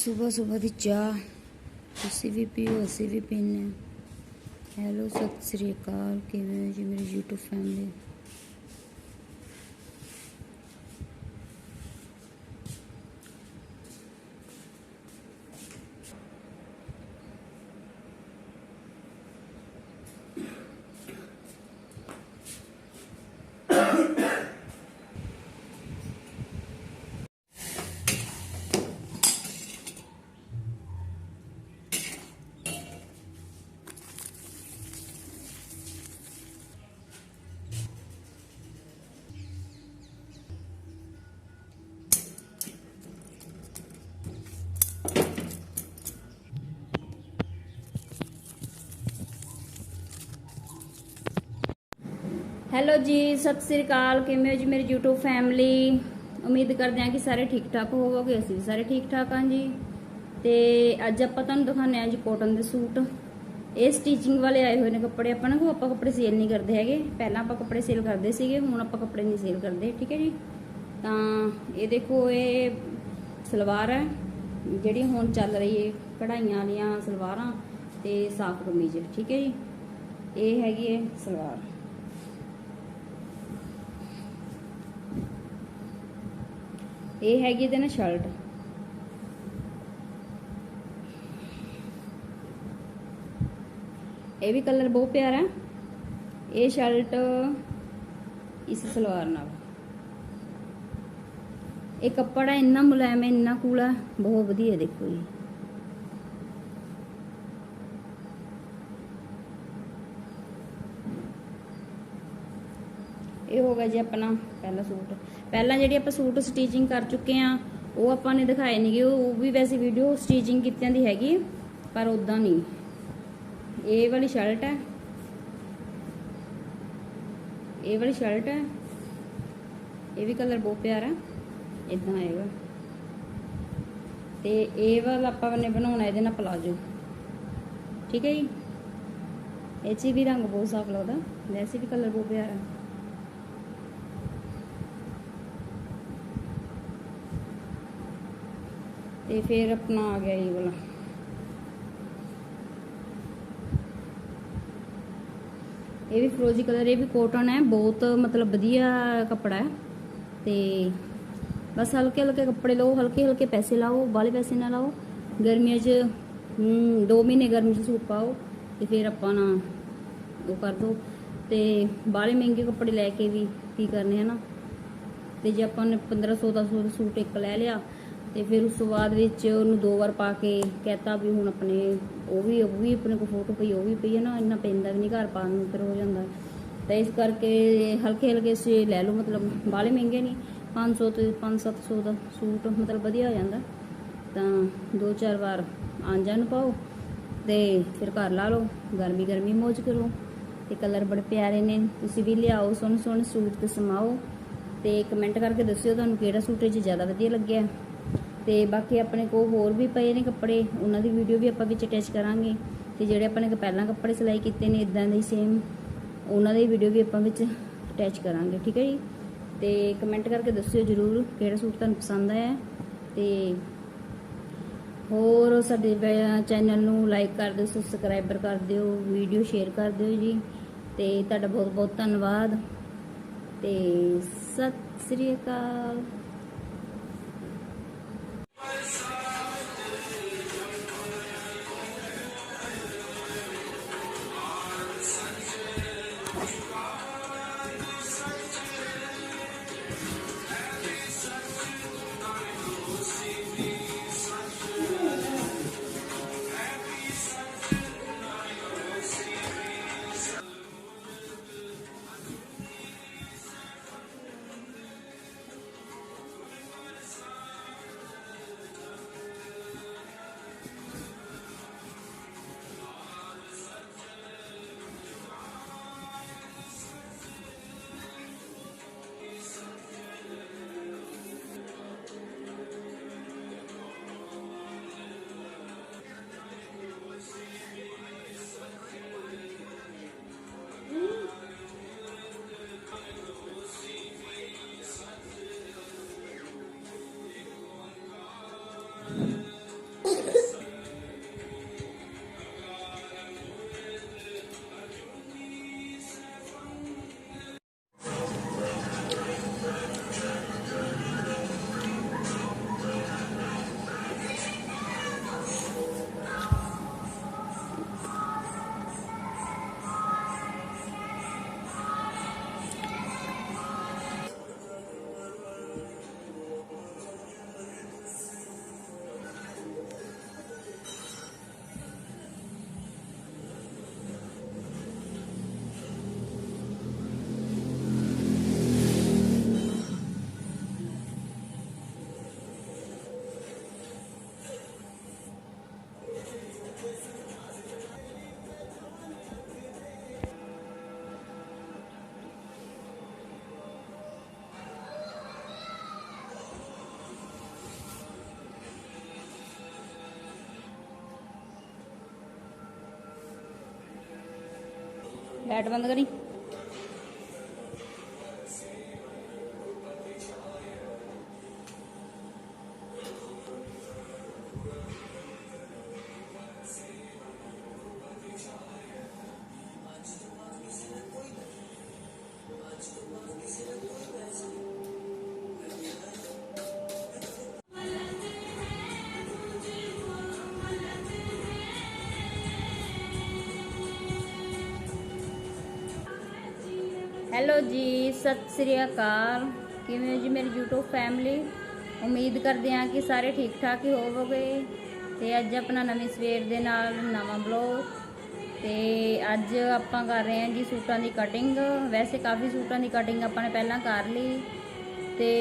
ਸਵੇਰ ਸਵੇਰ ਦੀ ਚਾਹ, ਤੁਸੀਂ ਵੀ ਪੀਓ, ਅਸੀਂ ਵੀ ਪੀਨੇ ਹੈਲੋ ਸਤਿ ਸ੍ਰੀ ਅਕਾਲ। ਕਿਵੇਂ ਹੋ ਜੀ ਮੇਰੀ YouTube ਫੈਮਿਲੀ ਹੈਲੋ ਜੀ, ਸਤਿ ਸ੍ਰੀ ਅਕਾਲ। ਕਿਵੇਂ ਹੋ ਜੀ ਮੇਰੀ YouTube ਫੈਮਿਲੀ ਉਮੀਦ ਕਰਦੇ ਹਾਂ ਕਿ ਸਾਰੇ ਠੀਕ ਠਾਕ ਹੋਵੋਗੇ। ਅਸੀਂ ਵੀ ਸਾਰੇ ਠੀਕ ਠਾਕ ਹਾਂ ਜੀ। ਤੇ ਅੱਜ ਆਪਾਂ ਤੁਹਾਨੂੰ ਦਿਖਾਉਂਦੇ ਹਾਂ ਜੀ ਕੋਟਨ ਦੇ ਸੂਟ। ਇਹ ਸਟੀਚਿੰਗ ਵਾਲੇ ਆਏ ਹੋਏ ਨੇ ਕੱਪੜੇ ਆਪਾਂ ਨਾ ਕੋ ਆਪਾਂ ਕੱਪੜੇ ਸੇਲ ਨਹੀਂ ਕਰਦੇ ਹੈਗੇ। ਪਹਿਲਾਂ ਆਪਾਂ ਕੱਪੜੇ ਸੇਲ ਕਰਦੇ ਸੀਗੇ, ਹੁਣ ਆਪਾਂ ਕੱਪੜੇ ਨਹੀਂ ਸੇਲ ਕਰਦੇ, ਠੀਕ ਹੈ ਜੀ? ਤਾਂ ਇਹ ਦੇਖੋ, ਇਹ ਸਲਵਾਰ ਹੈ, ਜਿਹੜੀ ਹੁਣ ਚੱਲ ਰਹੀ ਹੈ, ਕਢਾਈਆਂ ਵਾਲੀਆਂ ਸਲਵਾਰਾਂ ਤੇ ਸਾਫ਼ ਕਮੀਜ਼, ਠੀਕ ਹੈ ਜੀ? ਇਹ ਹੈਗੀ ਹੈ ਸਲਵਾਰ। ਇਹ ਹੈਗੀ ਇਹਦੇ ਨਾਲ ਸ਼ਰਟ। ਇਹ ਵੀ ਕਲਰ ਬਹੁਤ ਪਿਆਰਾ ਹੈ। ਇਹ ਸ਼ਰਟ ਇਸ ਸਲਵਾਰ ਨਾਲ। ਇਹ ਕੱਪੜਾ ਇੰਨਾ ਮੁਲਾਇਮ ਹੈ, ਇੰਨਾ ਕੂਲਾ ਬਹੁਤ ਵਧੀਆ ਦੇਖੋ ਜੀ। ਇਹ ਹੋ ਗਿਆ ਜੀ ਆਪਣਾ ਪਹਿਲਾ ਸੂਟ। ਪਹਿਲਾਂ ਜਿਹੜੀ ਆਪਾਂ ਸੂਟ ਸਟੀਚਿੰਗ ਕਰ ਚੁੱਕੇ ਆ ਉਹ ਆਪਾਂ ਨੇ ਦਿਖਾਏ ਨਹੀਂਗੇ ਉਹ ਵੀ ਵੈਸੇ ਵੀਡੀਓ ਸਟੀਚਿੰਗ ਕੀਤਿਆਂ ਦੀ ਹੈਗੀ, ਪਰ ਉਦਾਂ ਨਹੀਂ ਇਹ ਵਾਲੀ ਸ਼ਰਟ ਹੈ। ਇਹ ਵਾਲੀ ਸ਼ਰਟ ਹੈ। ਇਹ ਵੀ ਕਲਰ ਬਹੁਤ ਪਿਆਰਾ ਇਦਾਂ ਆਏਗਾ ਤੇ ਇਹ ਵਾਲਾ ਆਪਾਂ ਨੇ ਬਣਾਉਣਾ ਇਹਦੇ ਨਾਲ ਪਲਾਜੋ ਠੀਕ ਹੈ ਜੀ? ਇਹ 'ਚ ਵੀ ਰੰਗ ਬਹੁਤ ਸਾਫ਼ ਲੱਗਦਾ। ਵੈਸੇ ਵੀ ਕਲਰ ਬਹੁਤ ਪਿਆਰਾ ਤੇ ਫਿਰ ਆਪਣਾ ਆ ਗਿਆ ਇਹ ਵਾਲਾ। ਇਹ ਵੀ ਫਰੋਜ਼ੀ ਕਲਰ, ਇਹ ਵੀ ਕੋਟਨ ਹੈ, ਬਹੁਤ ਮਤਲਬ ਵਧੀਆ ਕੱਪੜਾ ਹੈ। ਤੇ ਬਸ ਹਲਕੇ ਹਲਕੇ ਕੱਪੜੇ ਲਓ, ਹਲਕੇ ਹਲਕੇ ਪੈਸੇ ਲਾਓ ਬਾਲੇ ਪੈਸੇ ਨਾ ਲਾਓ। ਗਰਮੀਆਂ 'ਚ, ਹੂੰ 2 ਮਹੀਨੇ ਗਰਮੀ 'ਚ ਸੂਟ ਪਾਓ ਤੇ ਫਿਰ ਆਪਾਂ ਨਾ ਉਹ ਕਰ ਦੋ। ਤੇ ਬਾਲੇ ਮਹਿੰਗੇ ਕੱਪੜੇ ਲੈ ਕੇ ਵੀ ਕੀ ਕਰਨੇ ਹਨਾ ਤੇ ਜੇ ਆਪਾਂ ਨੇ 1500 ਦਾ ਸੂਟ ਇੱਕ ਲੈ ਲਿਆ ਤੇ ਫਿਰ ਉਸ ਤੋਂ ਬਾਅਦ ਵਿੱਚ ਉਹਨੂੰ ਦੋ ਵਾਰ ਪਾ ਕੇ ਕਹਤਾ ਵੀ ਹੁਣ ਆਪਣੇ, ਉਹ ਵੀ ਉਹ ਵੀ ਆਪਣੇ ਕੋਲ ਫੋਟੋ ਪਈ, ਉਹ ਵੀ ਪਈ ਹੈ ਨਾ, ਇੰਨਾ ਪੈਂਦਾ ਵੀ ਨਹੀਂ ਘਰ ਪਾਉਣ ਨੂੰ, ਫਿਰ ਹੋ ਜਾਂਦਾ। ਤਾਂ ਇਸ ਕਰਕੇ ਹਲਕੇ ਹਲਕੇ ਸੇ ਲੈ ਲਓ, ਮਤਲਬ ਬਾਲੇ ਮਹਿੰਗੇ ਨਹੀਂ 500 ਤੇ 5-700 ਦਾ ਸੂਟ, ਮਤਲਬ ਵਧੀਆ ਹੋ ਜਾਂਦਾ। ਤਾਂ ਦੋ ਚਾਰ ਵਾਰ ਆਂਜਾ ਨੂੰ ਪਾਓ ਤੇ ਫਿਰ ਘਰ ਲਾ ਲਓ ਗਰਮੀ ਗਰਮੀ ਮੌਜ ਕਰੋ। ਤੇ ਕਲਰ ਬੜੇ ਪਿਆਰੇ ਨੇ, ਤੁਸੀਂ ਵੀ ਲਿਆਓ ਸੋਹਣੇ ਸੋਹਣੇ ਸੂਟ ਤੇ ਸਮਾਓ। ਤੇ ਕਮੈਂਟ ਕਰਕੇ ਦੱਸਿਓ ਤੁਹਾਨੂੰ ਕਿਹੜਾ ਸੂਟ ਇਹ 'ਚ ਜ਼ਿਆਦਾ ਵਧੀਆ ਲੱਗਿਆ। ਤੇ ਬਾਕੀ ਆਪਣੇ ਕੋਲ ਹੋਰ ਵੀ ਪਏ ਨੇ ਕੱਪੜੇ, ਉਹਨਾਂ ਦੀ ਵੀਡੀਓ ਵੀ ਆਪਾਂ ਵਿੱਚ ਅਟੈਚ ਕਰਾਂਗੇ। ਤੇ ਜਿਹੜੇ ਆਪਾਂ ਨੇ ਪਹਿਲਾਂ ਕੱਪੜੇ ਸਿਲਾਈ ਕੀਤੇ ਨੇ ਇਦਾਂ ਦੇ ਸੇਮ ਉਹਨਾਂ ਦੀ ਵੀਡੀਓ ਵੀ ਆਪਾਂ ਵਿੱਚ ਅਟੈਚ ਕਰਾਂਗੇ, ਠੀਕ ਹੈ ਜੀ? ਤੇ ਕਮੈਂਟ ਕਰਕੇ ਦੱਸਿਓ ਜਰੂਰ ਕਿਹੜਾ ਸੂਟ ਤੁਹਾਨੂੰ ਪਸੰਦ ਆਇਆ। ਹੈ ਤੇ ਹੋਰ ਸਾਡੇ ਚੈਨਲ ਨੂੰ ਲਾਈਕ ਕਰ ਦਿਓ ਸਬਸਕ੍ਰਾਈਬਰ ਕਰ ਦਿਓ ਵੀਡੀਓ ਸ਼ੇਅਰ ਕਰ ਦਿਓ ਜੀ। ਤੇ ਤੁਹਾਡਾ ਬਹੁਤ ਬਹੁਤ ਧੰਨਵਾਦ। ਤੇ ਸਤਿ ਸ੍ਰੀ ਅਕਾਲ। ਲਾਈਟ ਬੰਦ ਕਰੀ। ਹੈਲੋ ਜੀ, ਸਤਿ ਸ੍ਰੀ ਅਕਾਲ। ਕਿਵੇਂ ਹੋ ਜੀ ਮੇਰੀ YouTube ਫੈਮਿਲੀ ਉਮੀਦ ਕਰਦੇ ਹਾਂ ਕਿ ਸਾਰੇ ਠੀਕ ਠਾਕ ਹੀ ਹੋਵੋਗੇ। ਤੇ ਅੱਜ ਆਪਣਾ ਨਵੀਂ ਸਵੇਰ ਦੇ ਨਾਲ ਨਵਾਂ ਬਲੌਗ ਤੇ ਅੱਜ ਆਪਾਂ ਕਰ ਰਹੇ ਹਾਂ ਜੀ ਸੂਟਾਂ ਦੀ ਕਟਿੰਗ ਵੈਸੇ ਕਾਫੀ ਸੂਟਾਂ ਦੀ ਕਟਿੰਗ ਆਪਾਂ ਨੇ ਪਹਿਲਾਂ ਕਰ ਲਈ। ਤੇ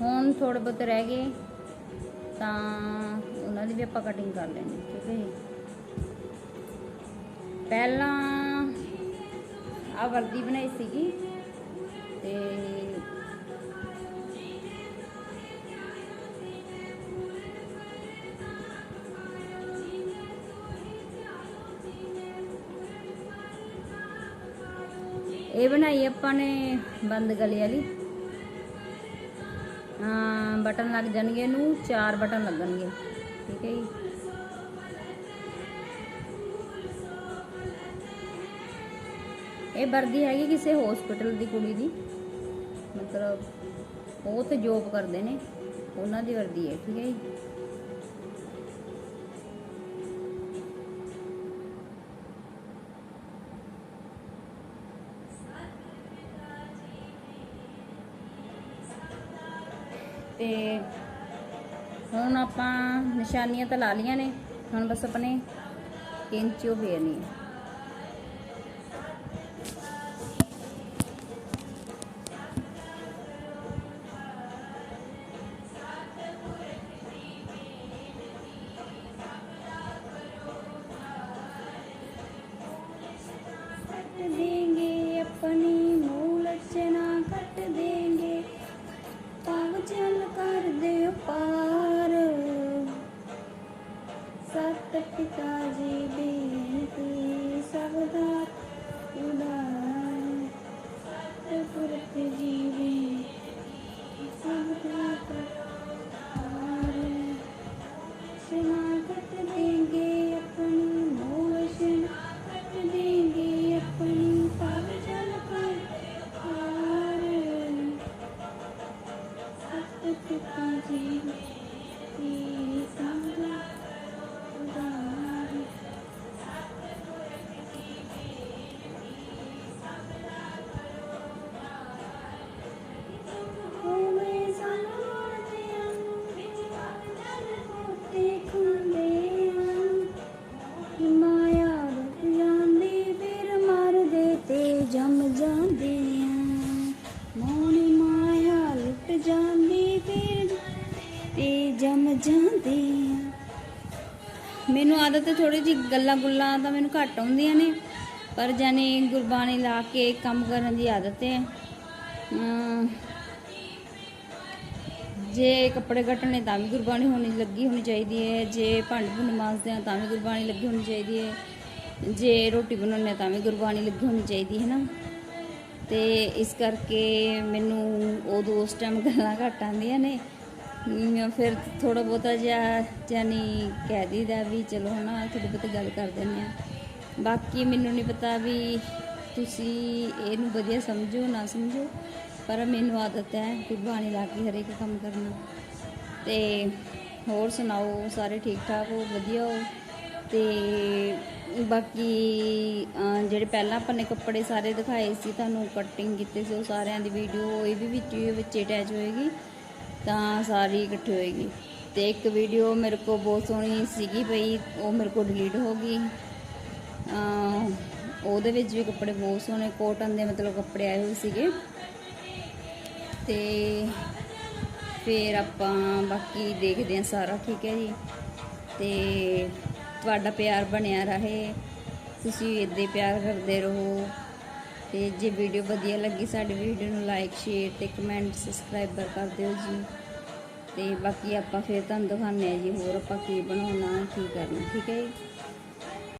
ਹੁਣ ਥੋੜੇ ਬਹੁਤ ਰਹਿ ਗਏ। ਤਾਂ ਉਹਨਾਂ ਦੀ ਵੀ ਆਪਾਂ ਕਟਿੰਗ ਕਰ ਲੈਣੀ ਠੀਕ ਹੈ ਜੀ। ਪਹਿਲਾਂ ਆ ਵਰਦੀ ਬਣਾਈ ਸੀਗੀ ਤੇ ਇਹ ਬਣਾਈ ਆਪਾਂ ਨੇ ਬੰਦ ਗਲੇ ਵਾਲੀ। ਬਟਨ ਲੱਗ ਜਾਣਗੇ ਇਹਨੂੰ, ਚਾਰ ਬਟਨ ਲੱਗਣਗੇ। ਠੀਕ ਹੈ ਜੀ। ਇਹ ਵਰਦੀ ਹੈਗੀ ਕਿਸੇ ਹਸਪੀਟਲ ਦੀ ਕੁੜੀ ਦੀ। ਮਤਲਬ ਉਹ ਤੇ ਜੋਬ ਕਰਦੇ ਨੇ, ਉਹਨਾਂ ਦੀ ਵਰਦੀ ਹੈ, ਠੀਕ ਹੈ ਜੀ। ਤੇ ਹੁਣ ਆਪਾਂ ਨਿਸ਼ਾਨੀਆਂ ਤਾਂ ਲਾ ਲੀਆਂ ਨੇ, ਹੁਣ ਬਸ ਆਪਣੇ ਕੈਂਚੀਓ ਫੇਰਨੀ ਹੈ। पिताजी की संग ਮੈਨੂੰ ਆਦਤ ਥੋੜੀ ਜਿਹੀ ਗੱਲਾਂ ਗੁੱਲਾਂ ਤਾਂ ਮੈਨੂੰ ਘੱਟ ਆਉਂਦੀਆਂ ਨੇ, ਪਰ ਜਾਨੀ ਗੁਰਬਾਣੀ ਲਾ ਕੇ ਕੰਮ ਕਰਨ ਦੀ ਆਦਤ ਹੈ। ਜੇ ਕੱਪੜੇ ਕੱਟਣੇ ਤਾਂ ਵੀ ਗੁਰਬਾਣੀ ਹੋਣੀ ਲੱਗੀ ਹੋਣੀ ਚਾਹੀਦੀ ਹੈ, ਜੇ ਭਾਂਡੇ ਭੁੰਡ ਮਾਂਜਦੇ ਆ ਤਾਂ ਵੀ ਗੁਰਬਾਣੀ ਲੱਗੀ ਹੋਣੀ ਚਾਹੀਦੀ ਹੈ, ਜੇ ਰੋਟੀ ਬਣਾਉਂਦੇ ਤਾਂ ਵੀ ਗੁਰਬਾਣੀ ਲੱਗੀ ਹੋਣੀ ਚਾਹੀਦੀ ਹੈ ਨਾ। ਤੇ ਇਸ ਕਰਕੇ ਮੈਨੂੰ ਉਦੋਂ ਉਸ ਟਾਈਮ ਗੱਲਾਂ ਘੱਟ ਆਉਂਦੀਆਂ ਨੇ। ਫਿਰ ਥੋੜਾ ਬਹੁਤਾ ਜਿਹਾ ਜਾਨੀ ਕਹਿ ਦਈਦਾ ਵੀ ਚਲੋ ਹਨਾ ਥੋੜੀ ਬਹੁਤੀ ਗੱਲ ਕਰ ਦਿੰਦੇ ਆ ਬਾਕੀ ਮੈਨੂੰ ਨਹੀਂ ਪਤਾ ਵੀ ਤੁਸੀਂ ਇਹਨੂੰ ਵਧੀਆ ਸਮਝੋ, ਨਾ ਸਮਝੋ, ਪਰ ਮੈਨੂੰ ਆਦਤ ਹੈ ਗੁਰਬਾਣੀ ਲਾ ਕੇ ਹਰੇਕ ਕੰਮ ਕਰਨਾ। ਤੇ ਹੋਰ ਸੁਣਾਓ, ਸਾਰੇ ਠੀਕ ਠਾਕ ਹੋ, ਵਧੀਆ ਹੋ? ਤੇ ਬਾਕੀ ਜਿਹੜੇ ਪਹਿਲਾਂ ਆਪਾਂ ਨੇ ਕੱਪੜੇ ਸਾਰੇ ਦਿਖਾਏ ਸੀ, ਤੁਹਾਨੂੰ ਕਟਿੰਗ ਕੀਤੇ ਸੀ, ਉਹ ਸਾਰਿਆਂ ਦੀ ਵੀਡੀਓ ਇਹ ਵੀ ਵਿੱਚ ਵਿੱਚ ਅਟੈਚ ਹੋਏਗੀ। ਤਾਂ ਸਾਰੀ ਇਕੱਠੀ ਹੋਏਗੀ। ਤੇ ਇੱਕ ਵੀਡੀਓ ਮੇਰੇ ਕੋਲ ਬਹੁਤ ਸੋਹਣੀ ਸੀਗੀ ਪਈ ਉਹ ਮੇਰੇ ਕੋਲ ਡਿਲੀਟ ਹੋ ਗਈ। ਉਹਦੇ ਵਿੱਚ ਵੀ ਕੱਪੜੇ ਬਹੁਤ ਸੋਹਣੇ ਕੋਟਨ ਦੇ ਮਤਲਬ ਕੱਪੜੇ ਆਏ ਹੋਏ ਸੀਗੇ। ਤੇ ਫਿਰ ਆਪਾਂ ਬਾਕੀ ਦੇਖਦੇ ਹਾਂ ਸਾਰਾ, ਠੀਕ ਹੈ ਜੀ। ਤੇ ਤੁਹਾਡਾ ਪਿਆਰ ਬਣਿਆ ਰਹੇ। ਤੁਸੀਂ ਇੱਦਾਂ ਹੀ ਪਿਆਰ ਕਰਦੇ ਰਹੋ। ਤੇ ਜੇ ਵੀਡੀਓ ਵਧੀਆ ਲੱਗੀ ਸਾਡੀ ਵੀਡੀਓ ਨੂੰ ਲਾਈਕ ਸ਼ੇਅਰ ਤੇ ਕਮੈਂਟ ਸਬਸਕ੍ਰਾਈਬਰ ਕਰ ਦਿਓ ਜੀ। ਤੇ ਬਾਕੀ ਆਪਾਂ ਫਿਰ ਤੁਹਾਨੂੰ ਦਿਖਾਉਂਦੇ ਆ ਜੀ ਹੋਰ ਆਪਾਂ ਕੀ ਬਣਾਉਣਾ, ਕੀ ਕਰਨਾ, ਠੀਕ ਹੈ ਜੀ?